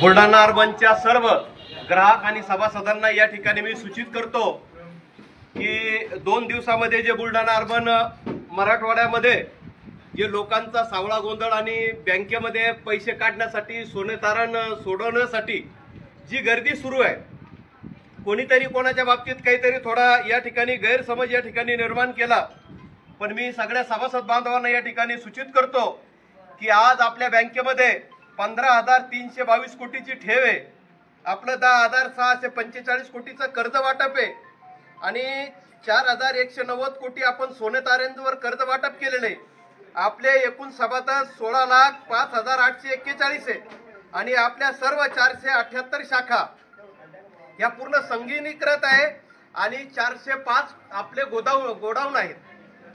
बुलढाणा अर्बनच्या सर्व ग्राहक आणि सभासदांना या ठिकाणी मी सूचित करतो की दोन दिवसामध्ये जे बुलढाणा अर्बन मराठवाड्यामध्ये जे लोकांचा सावळा गोंधळ आणि बँकेमध्ये पैसे काढण्यासाठी सोने तारण सोडवण्यासाठी जी गर्दी सुरू आहे कोणीतरी कोणाच्या बाबतीत काहीतरी थोडा या ठिकाणी गैरसमज या ठिकाणी निर्माण केला. पण मी सगळ्या सभासद बांधवांना या ठिकाणी सूचित करतो की आज आपल्या बँकेमध्ये पंधरा हजार तीनशे बावीस कोटीची ठेव आहे. आपलं दहा हजार सहाशे पंचेचाळीस कोटीचं कर्ज वाटप आहे. आणि चार हजार एकशे नव्वद कोटी आपण सोने तारेंवर कर्ज वाटप केलेलं आहे. आपले एकूण सभासद सोळा लाख पाच हजार आठशे एक्केचाळीस आहे. आणि आपल्या सर्व चारशे अठ्याहत्तर शाखा या पूर्ण संगीनीकृत आहे. आणि चारशे पाच आपले गोदाव गोडाऊन आहेत.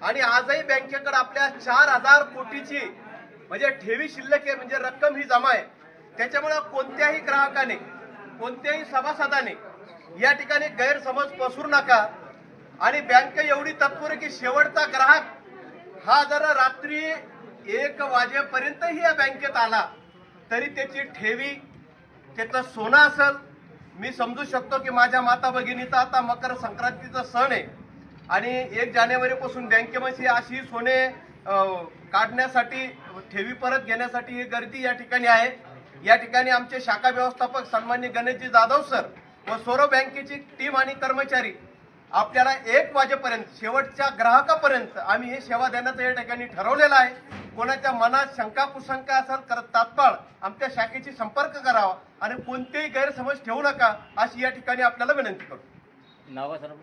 आणि आजही बँकेकडे आपल्या चार हजार कोटीची म्हणजे ठेवी शिल्लक आहे म्हणजे रक्कम ही जमा आहे. त्याच्यामुळे कोणत्याही ग्राहकाने कोणत्याही सभासदाने या ठिकाणी गैरसमज पसरू नका. आणि बँक एवढी तत्पर की शेवटचा ग्राहक हा जर रात्री एक वाजेपर्यंतही या बँकेत आला तरी त्याची ठेवी त्याचं सोनं असेल. मी समजू शकतो की माझ्या माता भगिनीचा आता मकर संक्रांतीचा सण आहे. आणि एक जानेवारीपासून बँकेमध्ये अशी सोने काढण्यासाठी ठेवी परत घेण्यासाठी ही गर्दी या ठिकाणी आहे. या ठिकाणी आमचे शाखा व्यवस्थापक सन्मान्य गणेशजी जाधव सर व सोरो बँकेची टीम आणि कर्मचारी आपल्याला एक वाजेपर्यंत शेवटच्या ग्राहकापर्यंत आम्ही हे सेवा देण्याचं या ठिकाणी ठरवलेलं आहे. कोणाच्या मनात शंका कुशंका असेल तर तात्काळ आमच्या शाखेशी संपर्क करावा आणि कोणतेही गैरसमज ठेवू नका अशी या ठिकाणी आपल्याला विनंती करतो. नाव सर?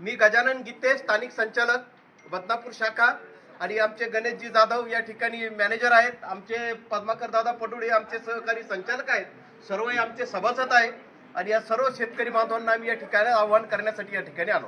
मी गजानन गीते स्थानिक संचालक बदनापूर शाखा. आणि आमचे गणेशजी जाधव या ठिकाणी मॅनेजर आहेत. आमचे पद्माकर दादा पटोळे आमचे सहकारी संचालक आहेत. सर्व हे आमचे सभासद आहेत. आणि या सर्व शेतकरी बांधवांना आम्ही या ठिकाणी आवाहन करण्यासाठी या ठिकाणी आलो.